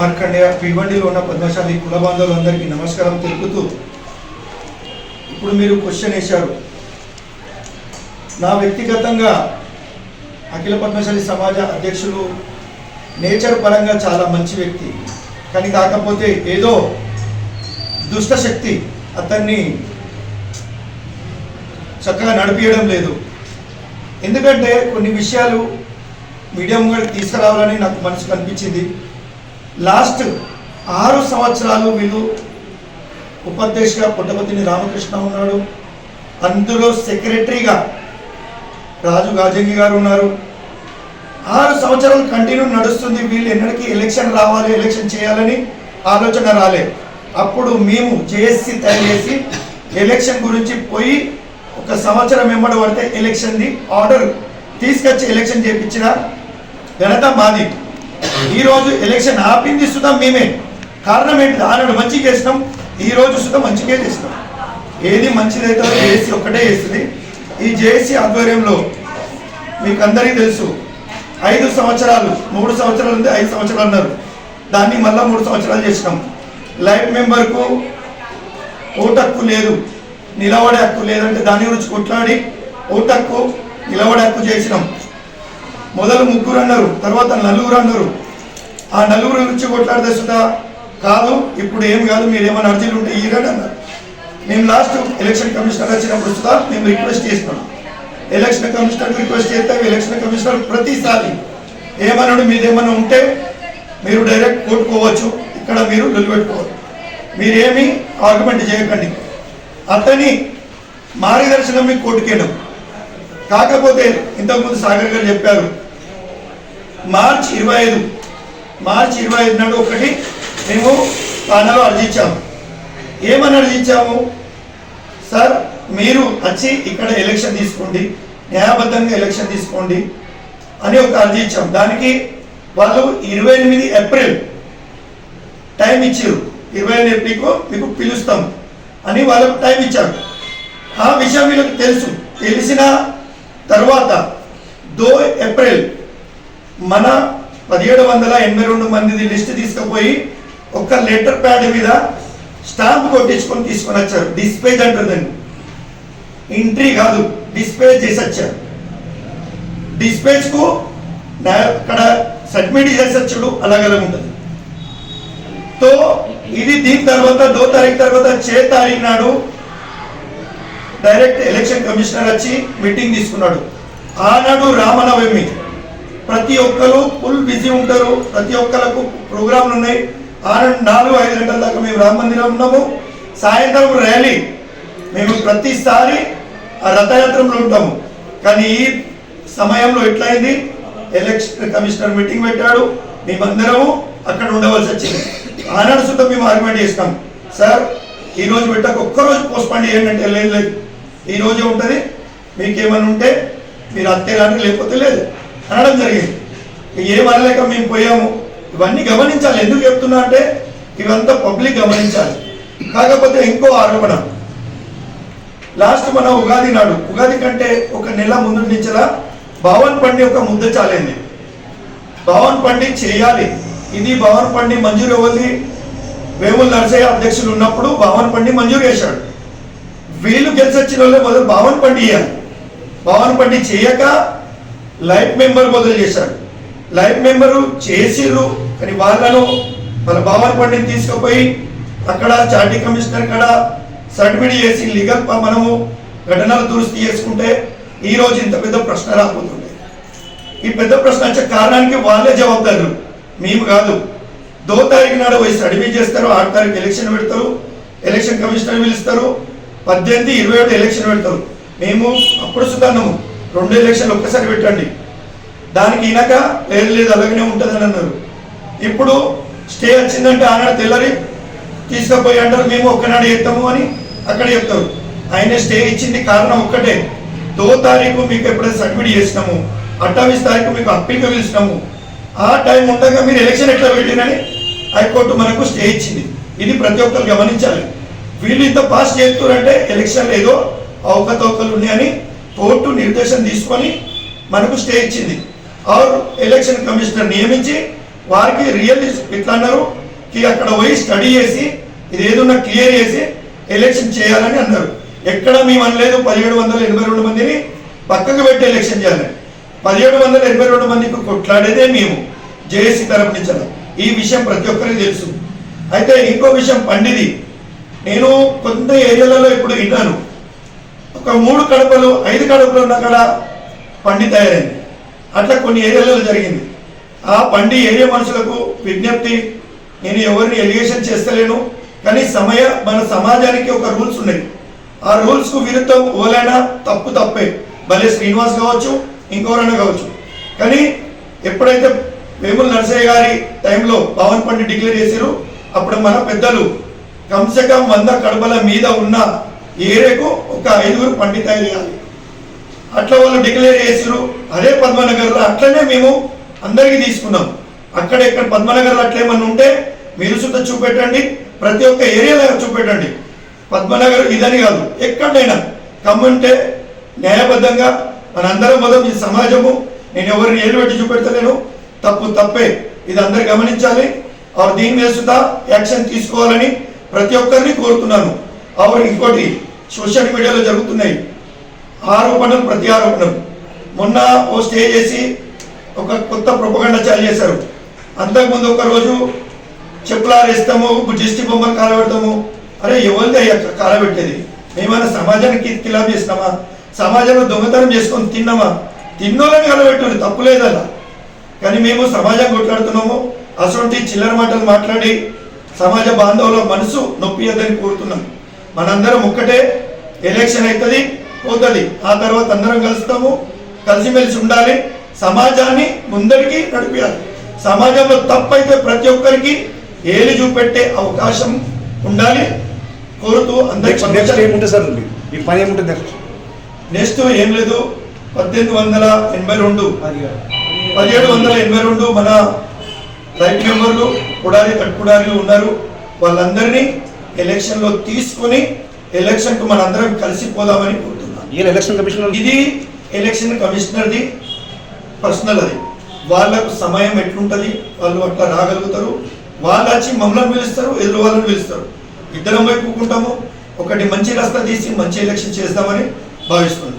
మార్కండేయ భివండిలో ఉన్న పద్మశాలి కుల బాంధవులందరికీ నమస్కారం తెలుపుతూ ఇప్పుడు మీరు క్వశ్చన్ వేశారు. నా వ్యక్తిగతంగా అఖిల పద్మశాలి సమాజ అధ్యక్షులు నేచర్ పరంగా చాలా మంచి వ్యక్తి. కానీ కాకపోతే ఏదో దుష్ట శక్తి అతన్ని చక్కగా నడిపించడం లేదు. ఎందుకంటే కొన్ని విషయాలు మీడియా ముంగడికి తీసుకురావాలని నాకు మనసు కనిపించింది లాస్ట్ ఆరు సంవత్సరాలు వీళ్ళు ఉపాధ్యక్షుగా పుట్టపతిని రామకృష్ణ ఉన్నాడు. అందులో సెక్రటరీగా రాజు గాజంగి గారు ఉన్నారు. ఆరు సంవత్సరాలు కంటిన్యూ నడుస్తుంది. వీళ్ళు ఎన్నడికి ఎలక్షన్ రావాలి ఎలక్షన్ చేయాలని ఆలోచన రాలే. అప్పుడు మేము జేఎస్సి తయారు చేసి ఎలక్షన్ గురించి పోయి ఒక సంవత్సరం వెంబడి పడితే ఎలక్షన్ది ఆర్డర్ తీసుకొచ్చి ఎలక్షన్ చేయించిన ఘనత మాది. ఈరోజు ఎలక్షన్ ఆపింది సుధా మేమే. కారణం ఏంటి? ఆనాడు మంచిగా చేసినాం ఈ రోజు సుధా మంచిగా చేసినాం. ఏది మంచిదైతే జేఏసీ ఒక్కటే చేస్తుంది. ఈ జేఏసీ ఆధ్వర్యంలో మీకు అందరికీ తెలుసు ఐదు సంవత్సరాలు మూడు సంవత్సరాలు ఉంది ఐదు సంవత్సరాలు అన్నారు దాన్ని మళ్ళీ మూడు సంవత్సరాలు చేసినాం. లైఫ్ మెంబర్కు ఓటు హక్కు లేదు నిలబడే హక్కు లేదంటే దాని గురించి కొట్లాడి ఓటు హక్కు నిలబడే హక్కు చేసినాం. మొదలు ముగ్గురు అన్నారు తర్వాత నలుగురు అన్నారు. ఆ నలుగురు నుంచి కొట్లాడితే సుధా కాదు ఇప్పుడు ఏం కాదు మీరు ఏమైనా అర్జీలు ఉంటే ఈరని అన్నారు. మేము లాస్ట్ ఎలక్షన్ కమిషనర్ వచ్చినప్పుడు సుధా మేము రిక్వెస్ట్ చేసినాం ఎలక్షన్ కమిషనర్ రిక్వెస్ట్ చేస్తే ఎలక్షన్ కమిషనర్ ప్రతిసారి ఏమన్నాడు మీరు ఏమైనా ఉంటే మీరు డైరెక్ట్ కోర్టుకోవచ్చు ఇక్కడ మీరు నిలబెట్టుకోవచ్చు మీరేమి ఆర్గ్యుమెంట్ చేయకండి. అతని మార్గదర్శనం మీకు కోర్టుకేనాం కాకపోతే ఇంతకుముందు సాగర్ గారు చెప్పారు మార్చ్ ఇరవై ఐదు మార్చి ఇరవై ఐదు నాడు ఒకటి మేము తానాలో అర్జించాము. ఏమని అర్జించాము? సార్ మీరు వచ్చి ఇక్కడ ఎలక్షన్ తీసుకోండి న్యాయబద్ధంగా ఎలక్షన్ తీసుకోండి అని ఒక అర్జీ ఇచ్చాం. దానికి వాళ్ళు ఇరవై ఎనిమిది ఏప్రిల్ టైం ఇచ్చారు. ఇరవై ఎనిమిది ఏప్రిల్కు మీకు పిలుస్తాం అని వాళ్ళకు టైం ఇచ్చారు. ఆ విషయం వీళ్ళకి తెలుసు. తెలిసిన తర్వాత దో ఏప్రిల్ మన పదిహేడు వందల ఎనభై రెండు మంది లిస్ట్ తీసుకుపోయి ఒక లెటర్ ప్యాడ్ మీద స్టాంప్ కొట్టించుకొని తీసుకొని వచ్చారు. డిస్పేజ్ అంటారు దాన్ని ఎంట్రీ కాదు డిస్పేజ్ చేసి వచ్చారు. డిస్పేజ్కు అక్కడ సబ్మిట్ చేసి వచ్చాడు అలాగలా ఉంటుంది. తో ఇది దీని తర్వాత దో తారీఖు తర్వాత చే తారీఖు నాడు డైరెక్ట్ ఎలక్షన్ కమిషనర్ వచ్చి మీటింగ్ తీసుకున్నాడు. ఆనాడు రామనవమి. ప్రతి ఒక్కరు ఫుల్ బిజీ ఉంటారు. ప్రతి ఒక్కరికి ప్రోగ్రాంలు ఉన్నాయి. ఆరు నాలుగు ఐదు గంటల దాకా మేము రామ మందిరం ఉన్నాము. సాయంత్రం ర్యాలీ మేము ప్రతిసారి ఆ రథయాత్రలో ఉంటాము. కానీ ఈ సమయంలో ఎట్లయింది? ఎలక్షన్ కమిషనర్ మీటింగ్ పెట్టాడు. మేమందరము అక్కడ ఉండవలసి వచ్చింది. ఆనాడు సుతం మేము ఆర్గ్యుమెంట్ చేస్తాం సార్ ఈ రోజు పెట్టక ఒక్కరోజు పోస్ట్పోన్ చేయండి అంటే లేదు లేదు. ఈ రోజే ఉంటుంది. మీకేమైనా ఉంటే మీరు అంతే కానీ లేకపోతే లేదు. అనడం జరిగింది. ఏం అనలేక మేము పోయాము. ఇవన్నీ గమనించాలి. ఎందుకు చెప్తున్నా అంటే ఇవంతా పబ్లిక్ గమనించాలి. కాకపోతే ఇంకో ఆరోపణ. లాస్ట్ మన ఉగాది నాడు. ఉగాది కంటే ఒక నెల ముందు నుంచిలా భవన్ పండి ఒక ముద్ద చాలింది. భవన్ పండి చేయాలి. ఇది భవన్ పండి మంజూరు ఎవరిది వేముల నరసయ్య అధ్యక్షులు ఉన్నప్పుడు భవన్ పండి మంజూరు చేశాడు. వీళ్ళు గెలిచొచ్చిన వాళ్ళే మొదలు భవన్ పండి ఇవ్వాలి భవన్ పండి చేయక లైఫ్ మెంబర్ మొదలు చేశాడు లైఫ్ మెంబరు చేసిర్రు కానీ వాళ్ళను మన భవన్ పండిని తీసుకుపోయి అక్కడ చార్టీ కమిషనర్ కాడ సర్టిఫికేట్ చేసి లీగల్ ప- మనము ఘటనలు దురుస్తి చేసుకుంటే ఈరోజు ఇంత పెద్ద ప్రశ్న రాబోతుంది. ఈ పెద్ద ప్రశ్న వచ్చే కారణానికి వాళ్ళే జవాబుదారులు మేము కాదు. దో తారీఖు నాడు పోయి సర్టిఫికేట్ చేస్తారు ఆరు తారీఖు ఎలక్షన్ పెడతారు ఎలక్షన్ కమిషనర్ పిలుస్తారు పద్దెనిమిది ఇరవై ఒకటి ఎలక్షన్ పెడతారు. మేము అప్పుడు సుధానము రెండు ఎలక్షన్లు ఒక్కసారి పెట్టండి. దానికి ఈనక లేదు లేదు అలాగనే ఉంటుందని అన్నారు. ఇప్పుడు స్టే వచ్చిందంటే ఆనాడు తెల్లరి తీసుకుపోయి అంటారు మేము ఒక్కనాడు చెప్తాము అని అక్కడ చెప్తారు. ఆయన స్టే ఇచ్చింది కారణం ఒక్కటే. దో తారీఖు మీకు ఎప్పుడైతే సబ్మిట్ చేసినాము అట్టావీస్ తారీఖు మీకు అప్పీల్గా పిలిచినాము ఆ టైం ఉండగా మీరు ఎలక్షన్ ఎట్లా పెట్టినని హైకోర్టు మనకు స్టే ఇచ్చింది. ఇది ప్రతి ఒక్కరు గమనించాలి. వీళ్ళు ఇంత పాస్ చేస్తున్నారంటే ఎలక్షన్లు ఏదో అవకతవకలు ఉన్నాయని కోర్టు నిర్దేశం తీసుకొని మనకు స్టే ఇచ్చింది. ఆర్ ఎలక్షన్ కమిషనర్ నియమించి వారికి రియల్ ఎట్లా అన్నారు. అక్కడ పోయి స్టడీ చేసి ఇది ఏదన్నా క్లియర్ చేసి ఎలక్షన్ చేయాలని అన్నారు. ఎక్కడ మేము అనలేదు పదిహేడు వందల ఎనభై రెండు మందిని పక్కకు పెట్టి ఎలక్షన్ చేయాలని పదిహేడు వందల ఎనభై రెండు మందికి కొట్లాడేదే మేము జేఏసీ తరపు నుంచి ఈ విషయం ప్రతి ఒక్కరికి తెలుసు. అయితే ఇంకో విషయం పండిది. నేను కొంత ఏరియాలలో ఇప్పుడు విన్నాను. ఒక మూడు కడపలు ఐదు కడపలు ఉన్న కాడ పండి తయారైంది. అట్లా కొన్ని ఏరియాలలో జరిగింది. ఆ పండి ఏరియా మనుషులకు విజ్ఞప్తి నేను ఎవరిని ఎలిగేషన్ చేస్తలేను కానీ సమయ మన సమాజానికి ఒక రూల్స్ ఉన్నాయి. ఆ రూల్స్కు విరుద్ధం ఓలైనా తప్పు తప్పే. భలే శ్రీనివాస్ కావచ్చు ఇంకోరైనా కావచ్చు. కానీ ఎప్పుడైతే వేముల నరసయ్య గారి టైంలో పవన్ పండి డిక్లేర్ చేశారు అప్పుడు మన పెద్దలు కమ్సే కమ్ వంద కడపల మీద ఉన్న ఏరియాకు ఒక ఐదుగురు పండితాయి చేయాలి అట్లా వాళ్ళు డిక్లేర్ చేస్తారు అదే పద్మనగర్లో అట్లనే మేము అందరికీ తీసుకున్నాం. అక్కడ ఇక్కడ పద్మనగర్లో అట్లా ఏమన్నా ఉంటే మీరు సుత చూపెట్టండి. ప్రతి ఒక్క ఏరియాలో చూపెట్టండి. పద్మనగర్ ఇదని కాదు ఎక్కడైనా కమ్మంటే న్యాయబద్ధంగా మనందరం మొదలు ఈ సమాజము. నేను ఎవరిని ఏలు పెట్టి చూపెడతలేను. తప్పు తప్పే. ఇది అందరు గమనించాలి. ఆరు దీని మీద సుతా యాక్షన్ తీసుకోవాలని ప్రతి ఒక్కరిని కోరుతున్నాను. ఆవిడ ఇంకోటి సోషల్ మీడియాలో జరుగుతున్నాయి. ఆరోపణలు ప్రతి ఆరోపణలు మొన్న ఓ స్టే చేసి ఒక కొత్త ప్రొపగండ చాలు చేశారు. అంతకుముందు ఒక రోజు చెప్పులారేస్తాము దిష్టి బొమ్మలు కాలబెడతాము. అరే ఎవరిది అయ్యా కాలబెట్టేది? మేమైనా సమాజానికి కిలాబ్ చేసినామా? సమాజంలో దొంగతనం చేసుకొని తిన్నామా? తిన్నోళ్ళని కలబెట్టారు తప్పు లేదలా కానీ మేము సమాజం కొట్లాడుతున్నాము. అటువంటి చిల్లర మాటలు మాట్లాడి సమాజ బాంధవుల మనసు నొప్పియద్దని కోరుతున్నాం. మనందరం ఒక్కటే. ఎలక్షన్ అవుతుంది పోతుంది. ఆ తర్వాత అందరం కలుస్తాము. కలిసిమెలిసి ఉండాలి. సమాజాన్ని ముందరికి నడిపించాలి సమాజంలో తప్పైతే ప్రతి ఒక్కరికి ఏలి చూపెట్టే అవకాశం ఉండాలి. కోరుతూ అందరికి సార్ ఈ పని ఏముంటుంది నెక్స్ట్? నెక్స్ట్ ఏం లేదు. పద్దెనిమిది వందల ఎనభై రెండు. పదిహేడు వందల ఎనభై రెండు మన రైట్ మెంబర్లు కుడారి కట్టుకుడారిలు ఉన్నారు. వాళ్ళందరినీ ఎలక్షన్లో తీసుకొని ఎలక్షన్కు మనందరం కలిసిపోదామని కోరుతున్నాను ఈ ఎలక్షన్ కమిషన్ ఇది ఎలక్షన్ కమిషనర్ది పర్సనల్ అది వాళ్ళకు సమయం ఎట్లుంటుంది వాళ్ళు అట్లా రాగలుగుతారు. వాళ్ళు వచ్చి మమ్మల్ని పిలుస్తారు ఎదురు వాళ్ళని పిలుస్తారు. ఇద్దరం వైపు కూకుంటాము. ఒకటి మంచి రస్తా తీసి మంచి ఎలక్షన్ చేస్తామని భావిస్తున్నాను